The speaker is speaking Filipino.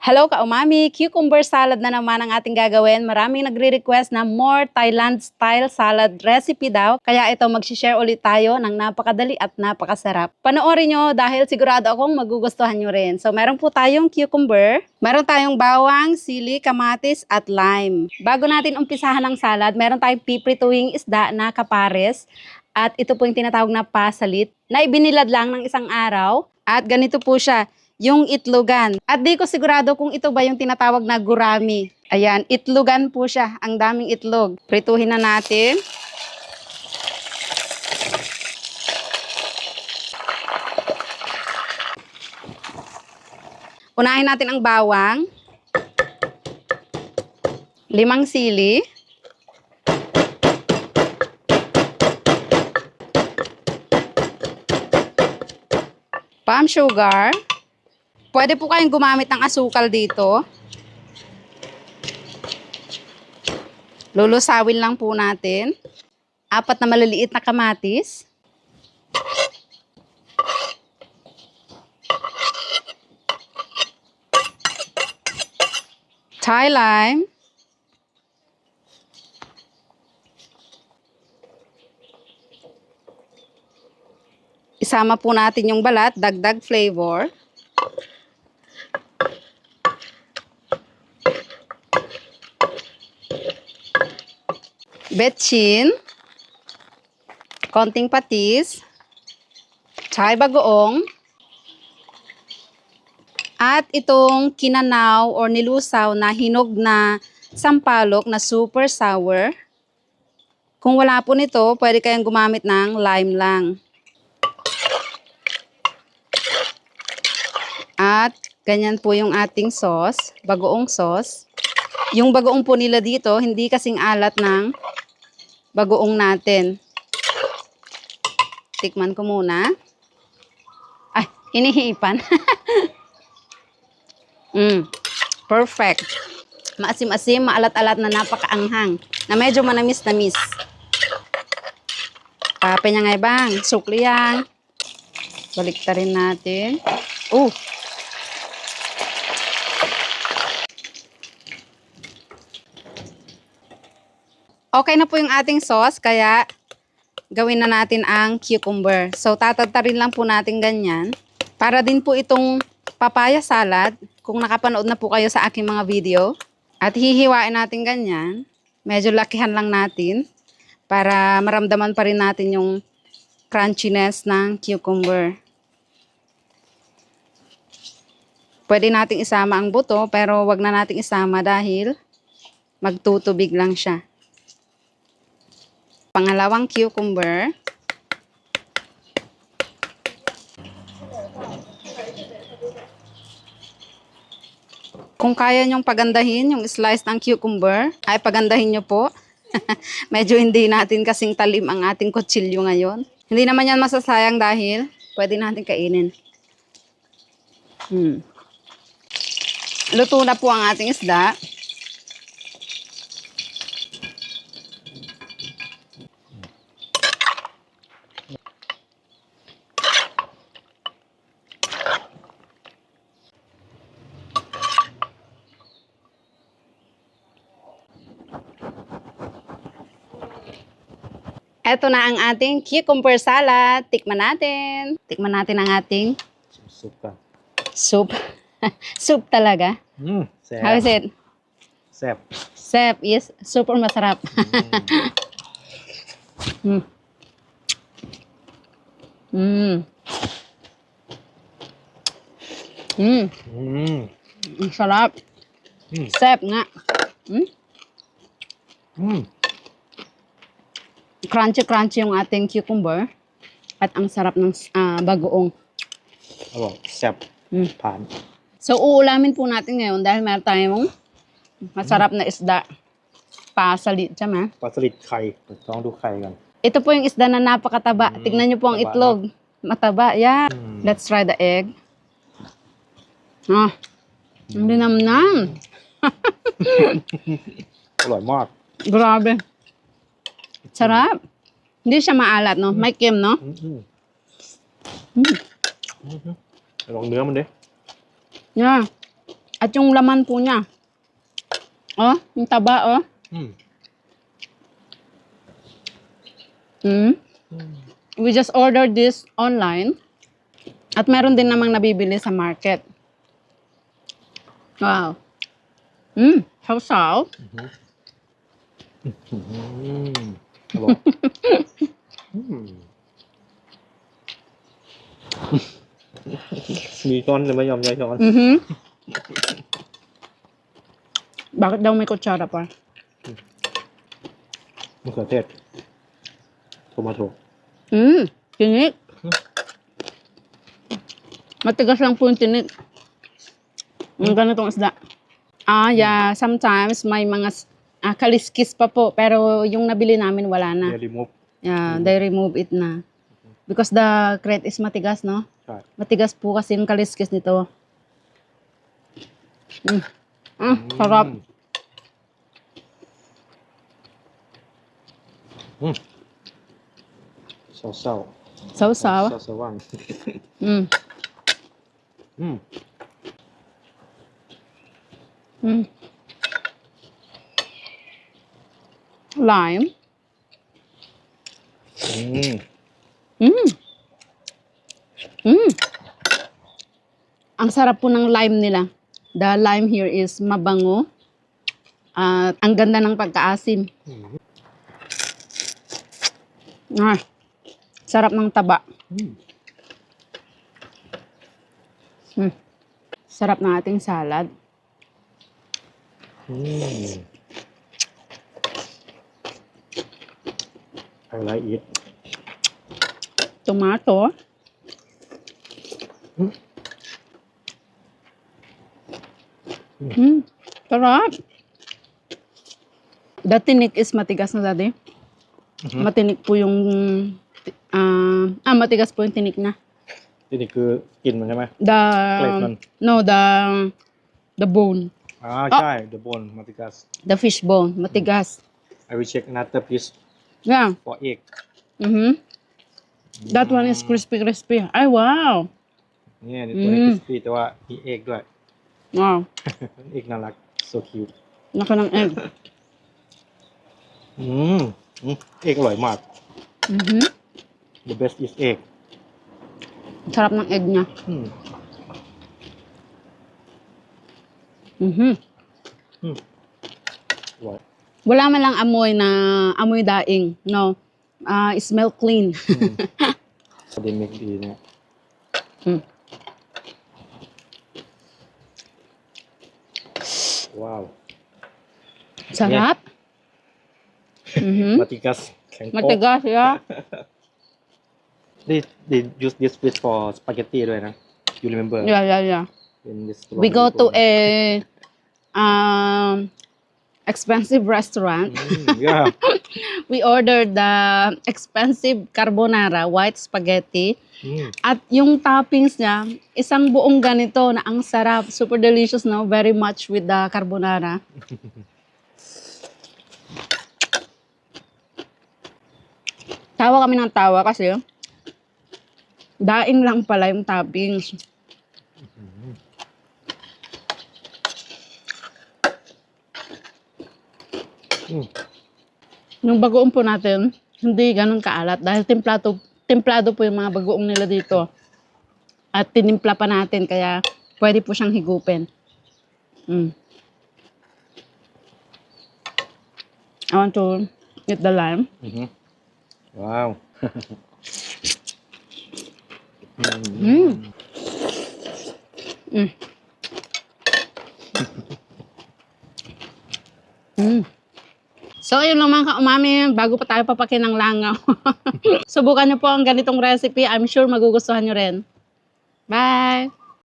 Hello ka-umami! Cucumber salad na naman ang ating gagawin. Maraming nagre-request na more Thailand style salad recipe daw. Kaya ito mag-share ulit tayo ng napakadali at napakasarap. Panoorin nyo dahil sigurado akong magugustuhan nyo rin. So meron po tayong cucumber, meron tayong bawang, sili, kamatis at lime. Bago natin umpisahan ang salad, meron tayong piprituing isda na kapares. At ito po yung tinatawag na pasalit na ibinilad lang ng isang araw. At ganito po siya yung itlogan. At di ko sigurado kung ito ba yung tinatawag na gurami. Ayan, itlogan po siya. Ang daming itlog. Prituhin na natin. Unahin natin ang bawang. Limang sili. Palm sugar. Pwede po kayong gumamit ng asukal dito. Lulusawin lang po natin. Apat na maliliit na kamatis. Thai lime. Isama po natin yung balat, dagdag flavor. Betchin, konting patis, tsaka bagoong, at itong kinanaw or nilusaw na hinog na sampalok na super sour. Kung wala po nito, pwede kayong gumamit ng lime lang. At ganyan po yung ating sauce, bagoong sauce. Yung bagoong po nila dito, hindi kasing alat ng bagoong natin. Tikman ko muna. Ay, hinihipan. mm, perfect. Maasim-asim, maalat-alat na napakaanghang. Na medyo manamis-namis. Kape niya nga bang, sukli yan. Balik rin natin. Oh, Okay na po yung ating sauce, kaya gawin na natin ang cucumber. So, tatatarin lang po natin ganyan. Para din po itong papaya salad, kung nakapanood na po kayo sa aking mga video. At hihiwain natin ganyan. Medyo lakihan lang natin para maramdaman pa rin natin yung crunchiness ng cucumber. Pwede nating isama ang buto, pero wag na nating isama dahil magtutubig lang siya. Pangalawang cucumber. Kung kaya nyong pagandahin yung slice ng cucumber, ay pagandahin nyo po. Medyo hindi natin kasing talim ang ating kutsilyo ngayon. Hindi naman yan masasayang dahil pwede natin kainin. Hmm. Luto na po ang ating isda. Ito na ang ating cucumber salad. Tikman natin. Tikman natin ang ating Soup ka. soup. soup talaga. Mm, How is it? Sep. Sep, yes, super masarap. mm. Mm. Mm. Mm. Ang sarap. Mm. Sep nga. Mm. Mm crunchy-crunchy yung ating cucumber. At ang sarap ng uh, bagoong. Oh, sep. Mm. Pan. So, uulamin po natin ngayon dahil meron tayong masarap na isda. Pasalit siya, ma. Pasalit kay. Long do kay gan. Ito po yung isda na napakataba. Mm, Tignan niyo po ang itlog. Na. Mataba. Yeah. Mm. Let's try the egg. Ah. Ang hmm. dinamnam. Oloy, Mark. Grabe. Sarap. Hindi siya maalat, no? May kem, no? Mm-hmm. Mm. Ano ang naman eh? Yeah. At yung laman po niya. Oh, yung taba, oh. Mm. Mm. We just ordered this online. At meron din namang nabibili sa market. Wow. Mm, sausaw. Mm-hmm. Mm-hmm. อร่อย อืมมีช้อนหรือไม่ยอมใช้ช้อน Mhm. Bakit daw may kutsara pa? มะเขือเทศโทมาโต Mm, tinik. Matigas lang po yung tinik. Yung ganitong isda. Ah, yeah. Sometimes may mga s- Ah, kaliskis pa po, pero yung nabili namin wala na. They remove. Yeah, mm. they remove it na. Because the crate is matigas, no? Matigas po kasi yung kaliskis nito. Mm. Ah, mm. sarap. Mm. Sausaw. Sausaw? Sausawan. mm. Mm. Mm. lime. Mmm. Mmm. Mmm. Ang sarap po ng lime nila. The lime here is mabango. At ang ganda ng pagkaasim. Mm. Ah, sarap ng taba. Mm. Mm. Sarap ng ating salad. Mm. I like it Tomato. Mm. Mm. Sarap. The tinik is matigas na daddy. Mhm. Matinik po yung ah, ah matigas po yung tinik na. ที่นี่คือกินมันใช่ไหม The เกล็ดมัน no the the bone, อ่าใช่ the bone matigas the fish bone, matigas. I will check another piece Yeah. For egg. Mm-hmm. That one is crispy crispy. I wow. เนี่ยตัวนี้ crispy แต่ว่ามี egg ด้วย Wow. egg น่ารัก so cute แล้วก็น้องเอ็กอืมเอ็กอร่อยมาก อือ the best is egg สำหรับน้องเอ็กนะอืมอือหืออร่อย wala man lang amoy na amoy daing, no. Uh, smell clean. mm. Dinig din. Wow. Sarap. Yeah. Mm-hmm. Matigas. Matigas, yeah. they, they use this place for spaghetti right now. You remember? Yeah, yeah, yeah. In this we go to a um, expensive restaurant. Mm, yeah. we ordered the expensive carbonara, white spaghetti. Mm. At yung toppings niya, isang buong ganito na ang sarap. Super delicious, no? Very much with the carbonara. tawa kami ng tawa kasi daing lang pala yung toppings. Yung bagoong po natin, hindi ganun kaalat dahil templado, templado po yung mga bagoong nila dito. At tinimpla pa natin kaya pwede po siyang higupin. Mm. I want to get the lime. Mm -hmm. Wow. mm. Mm. So, yun lang mga kaumami, bago pa tayo papakin ng langaw. Subukan niyo po ang ganitong recipe. I'm sure magugustuhan niyo rin. Bye!